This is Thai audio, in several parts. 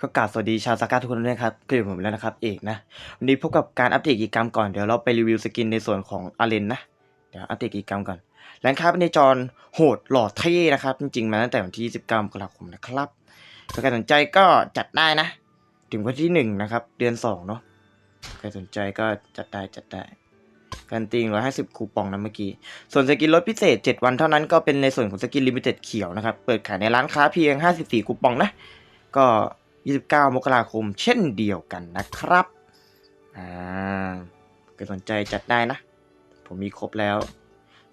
ก็กราบสวัสดีชาวสากาทุกคนด้วยนะครับก็อผมแล้วนะครับเอกนะ วันนี้พบกับการอัปเดตกิจกรรมก่อน เดี๋ยวเราไปรีวิวสกินในส่วนของอาเลนนะ เดี๋ยวอัปเดตกิจกรรมก่อนแรงค้าในจรโหดหล่อเท่นะครับ จริงๆ มาตั้งแต่วันที่29มกราคมนะครับถ้าใครสนใจก็จัดได้นะ ถึงวันที่ 1 นะครับ เดือน 2 เนาะใครสนใจก็จัดได้จัดได้การตีร้อยห้าสิบคูปองนะเมื่อกี้ ส่วนสกินลดพิเศษ 7 วันเท่านั้นก็เป็นในส่วนของสกินลิมิเต็ดเขียวนะครับ เปิดขายในร้านค้าเพียง 54 คูปองนะ ก็ 29 มกราคม เช่นเดียวกันนะครับ อ่าใครสนใจจัดได้นะ ผมมีครบแล้ว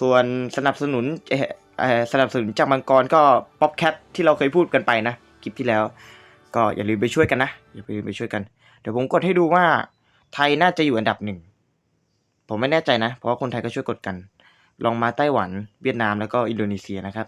ส่วนสนับสนุนเอ่อสนับสนุนจากมังกรก็ป๊อปแคทที่เราเคยพูดกันไปนะ คลิปที่แล้ว ก็อย่าลืมไปช่วยกันนะ อย่าลืมไปช่วยกัน เดี๋ยวผมกดให้ดูว่าไทยน่าจะอยู่อันดับหนึ่ง ผมไม่แน่ใจนะ เพราะว่าคนไทยก็ช่วยกดกัน ลองมาไต้หวัน เวียดนามแล้วก็อินโดนีเซียนะครับ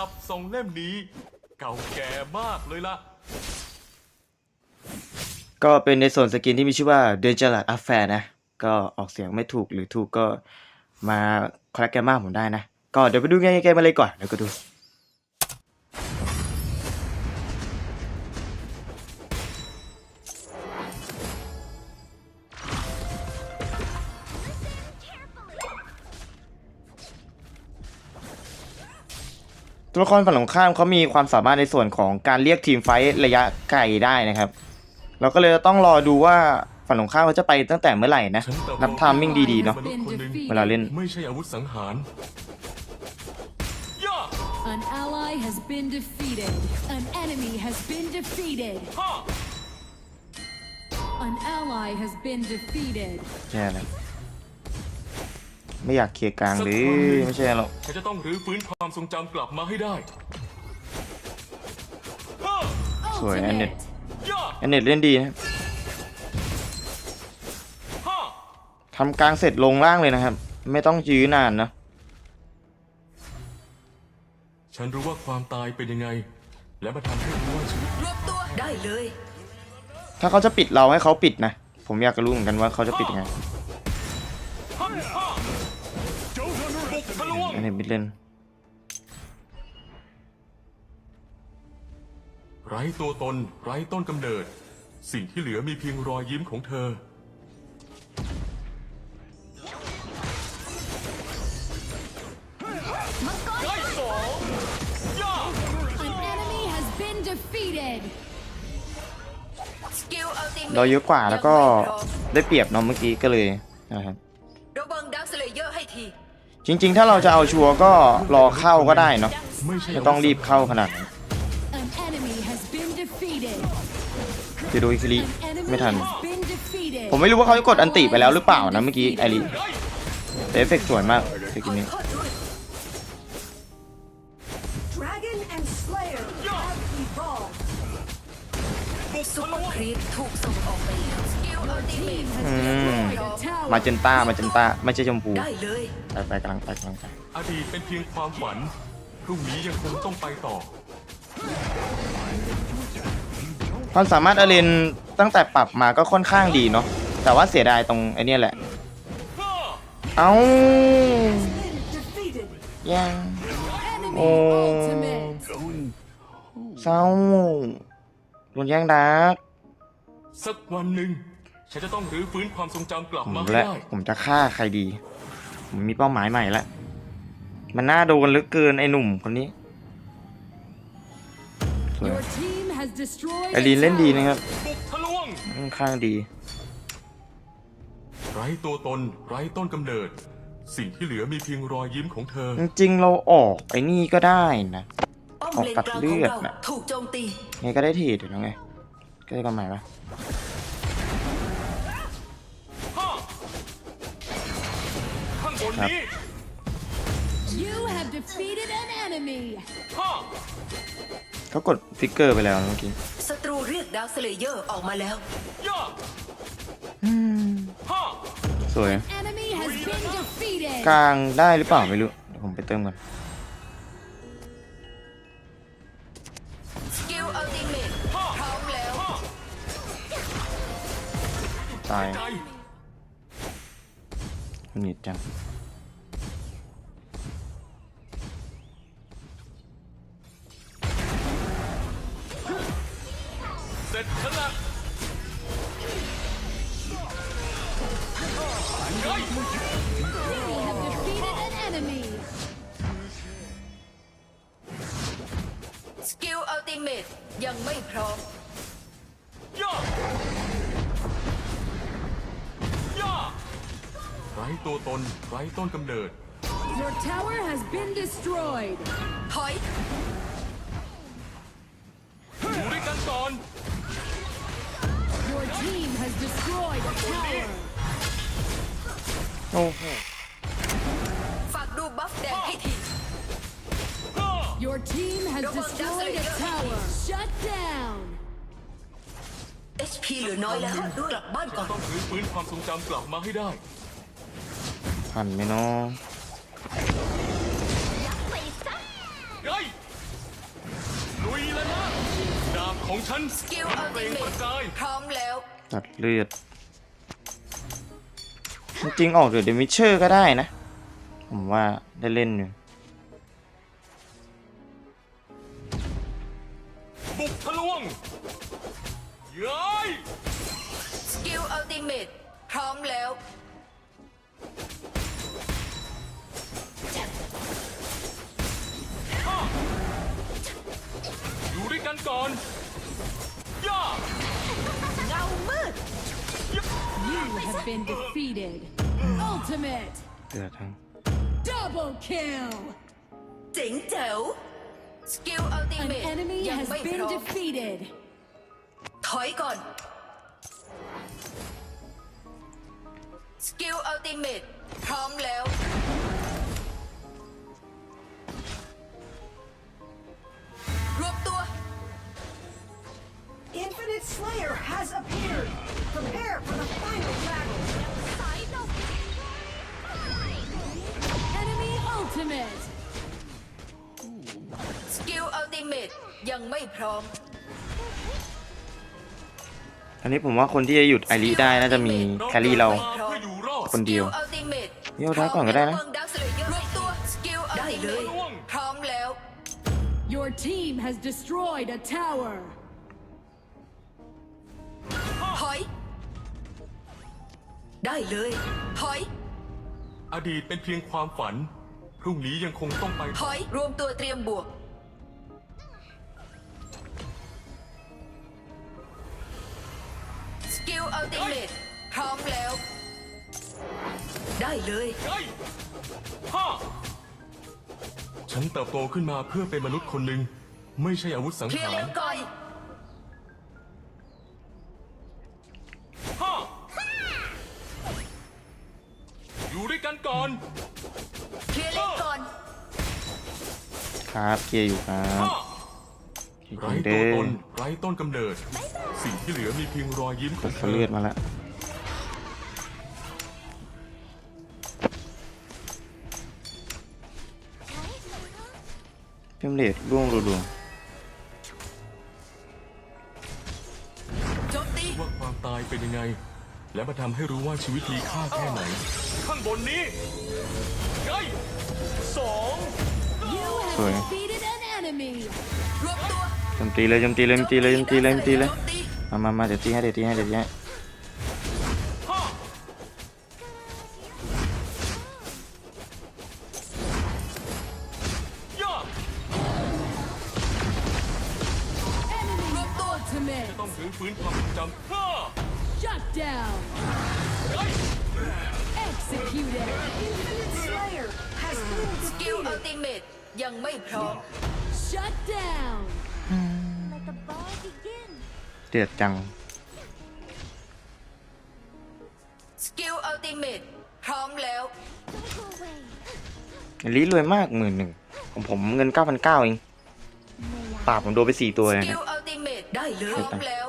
าบสองเล่มนี้ เก่าแก่มากเลยล่ะ ก็เป็นในส่วนสกินที่มีชื่อว่า d a n g e r o u s Affair นะ ก็ออกเสียงไม่ถูกหรือถูกก็มาคอลเลกแกมมาผมได้นะ ก็เดี๋ยวไปดูงานยๆมาเลยก่อน แล้วก็ดู ตัวละครฝั่งตรงข้ามเขามีความสามารถในส่วนของการเรียกทีมไฟท์ระยะไกลได้นะครับ เราก็เลยต้องรอดูว่าฝั่งตรงข้ามเขาจะไปตั้งแต่เมื่อไหร่นะฉันเติบโตนับทามมิ่งดีๆเนาะมษย์คนหนึ่งเวลาเล่น ไม่ใช่อาวุธสังหารย่า An ally has been defeated. An enemy has been defeated. ฮ่า An ally has been defeated. ใช่แล้ว ไม่อยากเคลียร์กลางหรือไม่ใช่หรอกฉันจะต้องรื้อฟื้นความทรงจำกลับมาให้ได้ฮ่าสวยอันเน็ต Ultimate. ย่าอันเน็ตเล่นดีนะฮ่าทำกลางเสร็จลงล่างเลยนะครับ ไม่ต้องยื้อนานนะฉันรู้ว่าความตายเป็นยังไง และมาทำให้รู้ว่าชีวิตรวบตัวได้เลย ถ้าเขาจะปิดเราให้เขาปิดนะ ผมอยากจะรู้เหมือนกันว่าเขาจะปิดยังไงฮ่าฮ่าบุก ทะลวงอันเน็ตมิดเล่นไร้ตัวตน ไร้ต้นกำเนิด สิ่งที่เหลือมีเพียงรอยยิ้มของเธอได้สองย่า An enemy has been defeated. สกิลอัลติเมเราเยอะกว่าแล้วก็ได้เปรียบเน้องเมื่อกี้ก็เลยนะครับ จริง ๆ ถ้าเราจะเอาชัวร์ก็รอเข้าก็ได้เนาะไม่ใช่ไม่ต้องรีบเข้าขนาดนั้น An enemy has been defeated. จะดูอิคิริ An enemy ไม่ทัน has been defeated. ผมไม่รู้ว่าเขาจะกดอันติไปแล้วหรือเปล่านะเมื่อกี้ไอริแต่เอฟเฟกต์สวยมากสกินนี้โทษด้วย Dragon and Slayer have evolved. ซุปเปอร์ครีปถูกส่งออกไปแล้วสกิล อัลติเม Team ท has destroyed a tower. มาเจนต้ามาเจนต้าไม่ใช่ชมพูได้เลยไปไปกำลังไปกำลังไปอดีตเป็นเพียงความฝัน พรุ่งนี้ยังคงต้องไปต่อ ความสามารถอเลนตั้งแต่ปรับมาก็ค่อนข้างดีเนาะแต่ว่าเสียดายตรงไอเนี้ยแหละ เอ้า Been defeated. ยัง Enemy Oh. ultimate. เศร้าโดนแย่งดักสักวันหนึ่ง ฉันจะต้องรื้อฟื้นความทรงจำกลับผมมาให้และได้ผมจะฆ่าใครดี ผมมีเป้าหมายใหม่ละ มันน่าโดนเหลือเกินไอ้หนุ่มคนนี้สวย Your team has destroyed ไอ a รีนเล่นดี tower. นะครับบุกทะลวง ค่อนข้างดี ไร้ตัวตน ไร้ต้นกำเนิด สิ่งที่เหลือมีเพียงรอยยิ้มของเธอ จริงๆเราออกไอ้นี่ก็ได้นะ ป้อมออกเลนตัดกลางเลืของอดเราน่ะถูกโจมตี ไงก็ได้เทรดอยู่แล้วไงก็ได้กำไรปะ ข้างบนนี้ You have defeated an enemy. ฮ่าเขากดฟิกเกอร์ไปแล้วนะเมื่อกี้ศัตรูเรียกดักสเลเยอร์ออกมาแล้วย่าฮ่าสวย Enemy has been defeated. กลางได้หรือเปล่าไม่รู้เดี๋ยวผมไปเติมก่อน สกิลอัลติเมทพร้อมแล้ว ตายใจหงิดจัง ร็จฉันละเฮ้ย They have defeated an enemy. สกิลอัลติเมตยังไม่พร้อม ย่าย่าไร้ตัวตนไร้ต้นกำเนิด Your tower has been destroyed. ถอย อยู่ด้วยกันก่อน team has destroyed a tower. โอ้โหฝากดูบัฟแดงให้ที Your team has destroyed a tower. Shut down. HP เหลือน้อยแล้วกลับบ้านก่อน ต้องรื้อฟื้นความทรงจำกลับมาให้ได้ ทันไหมเนาะ ของฉันสกิลอัลเปติล่งเมประตกายพร้อมแล้ว ตัดเลือด จริงๆออกเดี๋ยวเดมิเชอร์ก็ได้นะ ผมว่าได้เล่นอยู่บุกทะลวงเย้ยสกิลอัลติเมตพร้อมแล้ว อยู่ด้วยกันก่อนย่า เงามืด You have been defeated. Ultimate เดือดทั้ง double kill. เจ๋งแจ๋วสกิลอัลติ An เมต enemy ยัง has ไม่พ been ร้อม defeated. ถอยก่อนสกิลอัลติเมตพร้อมแล้ว พร้อม อันนี้ผมว่าคนที่จะหยุดไอริได้น่าจะมีแครี่เรามาเพื่ออยู่รอดคนเดียว สกิลอัลติเมตเดี๋ยวได้ก่อนก็ได้นะ รวบตัวสกิลอัลติเมตพร้อมแล้ว Your team has destroyed a tower. ถอย ได้เลยถอยอดีตเป็นเพียงความฝัน พรุ่งนี้ยังคงต้องไป ถอย รวมตัวเตรียมบวก ติเมตพร้อมแล้ว ได้เลยไงฮ่าฉันเติบโตขึ้นมาเพื่อเป็นมนุษย์คนหนึ่งไม่ใช่อาวุธสังเคลียร์หาเลรนก่อนฮ่าอยู่ด้วยกันก่อน เคลียร์เลนก่อนครับเคลียร์อยู่ครับฮ่าเคลียไร้ร์ตัเด้วตอนไร้ต้นกำเนิด สิ่งที่เหลือมีเพียงรอยยิ้มของเธเขาอเลือดมาแล้ว เพิมเลดร่วงรัวโจมตีว่าความตายเป็นยังไง และมาทำให้รู้ว่าชีวิตมีค่าแค่ไหน ข้างบนนี้ไงสอง You have Sorry. defeated an enemy. รวบตัวๆโจมตีเลยโจมตีเลยโจมตีเลยโจมตีเลยโจมตีเลย โจมตี มามามาเดี๋ยวตีให้เดี๋ยวตีให้เดี๋ยวตีให้ฮ่าย่า Enemy ultimate. ต้องรื้อฟื้นความทรงจำฮ่า Shut down. ไง Executed. Infinite Slayer has been สกิลอัล defeated. ติเมตยังไม่พร้อม Shut down. เดือดจัง สกิลอัลติเมตพร้อมแล้วลีรวยมากหมื่นหนึ่งของผมเงิน 9,900เองปราบผมโดนไป4ตัวสเลยกินะลอัลติเมตได้เลยพร้อมแล้ว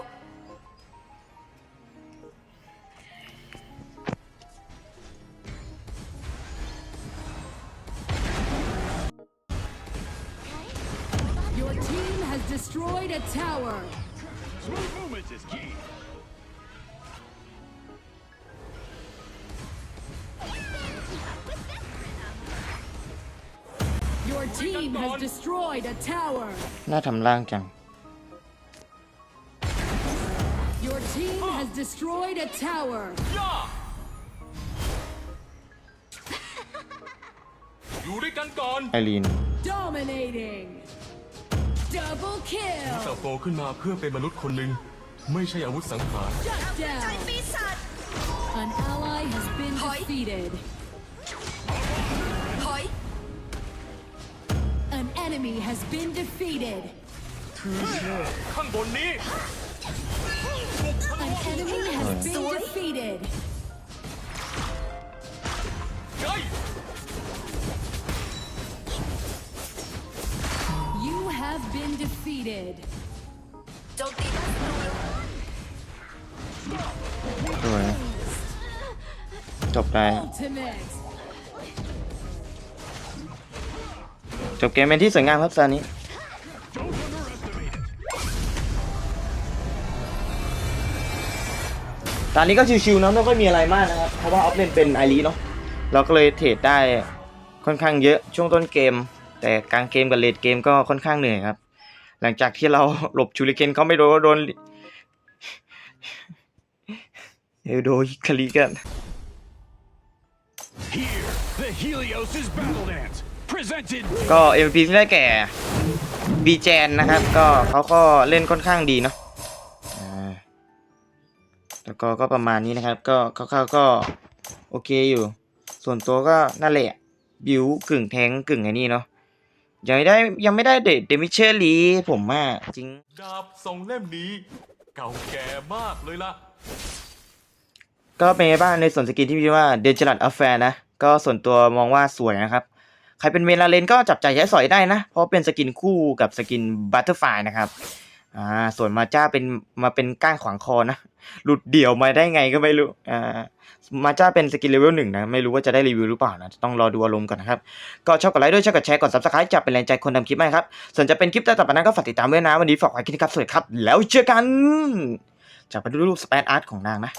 Your team has destroyed a tower. Smooth movement is key. Your team has destroyed a tower. น่าทำร่างจัง has destroyed a tower. ย่าอยู่ด้วยกันก่อน ไอรีน Dominating. Double เติ kill. บโตขึ้นมาเพื่อเป็นมนุษย์คนหนึ่งไม่ใช่อาวุธสังหาร Shut down. ปีศาจ An ally has been Hoi. defeated. ถอย An enemy has been defeated. ข้างบนนี้ An enemy has been defeated. เฮ้ย have been defeated. โจมตีศัตรูแล้วสวยจบได้ Ultimate. จบเกมเป็นที่สวยงามครับตอนนี้ Don't underestimate it. ตอนนี้ก็ชิวๆนะไม่ค่อยมีอะไรมากนะครับ เพราะว่าออฟเลนเป็นไอรีเนาะเราก็เลยเทรดได้ค่อนข้างเยอะช่วงต้นเกม แต่กลางเกมกับเลดเกมก็ค่อนข้างเหนื่อยครับ หลังจากที่เราหลบชูริเคนเขาไม่โดนโดนเอลโดฮิคาริกัน Here, the Helios' battle dance, presented ก็ MVP ที่ได้แก่บีแจนนะครับ ก็เขาก็เล่นค่อนข้างดีเนาะอ่าแล้วก็ก็ประมาณนี้นะครับ ก็เขาๆก็โอเคอยู่ ส่วนตัวก็นั่นแหละ บิวกึ่งแทงกึ่งไอ้นี่เนาะ ยังไม่ได้ยังไม่ได้เดดเดมิเชอร์ลีผมว่าจริง ดาบทรงเล่มนี้ เก่าแก่มากเลยล่ะ ก็เป็นไงบ้างในส่วนสกินที่พี่ว่าเดนจ r ลัดอัฟแฟร์นะ ก็ส่วนตัวมองว่าสวยนะครับ ใครเป็นเมลาเลนก็จับใจายใช้สอยได้นะ เพราะเป็นสกินคู่กับสกินบัตเตอร์ไฟนะครับ อ่าส่วนมาจ้าเป็นมาเป็นก้านขวางคอนะหลุดเดี่ยวมาได้ไงก็ไม่รู้อ่ามาจ้าเป็นสกินเลเวลหนึ่งนะ ไม่รู้ว่าจะได้รีวิวหรือเปล่านะ ต้องรอดูอารมณ์ก่อนนะครับ ก็ชอบกดไลค์ด้วยชอบกดแชร์กดซับสไครต์จะเป็นแรงใจคนทำคลิปไหมครับ ส่วนจะเป็นคลิปต่อไปนั้นก็ฝากติดตามด้วยนะ วันนี้ฝากไว้แค่นี้ครับสวัสดีครับ แล้วเจอกัน จะไปดูรูปสเปนอาร์ตของนางนะ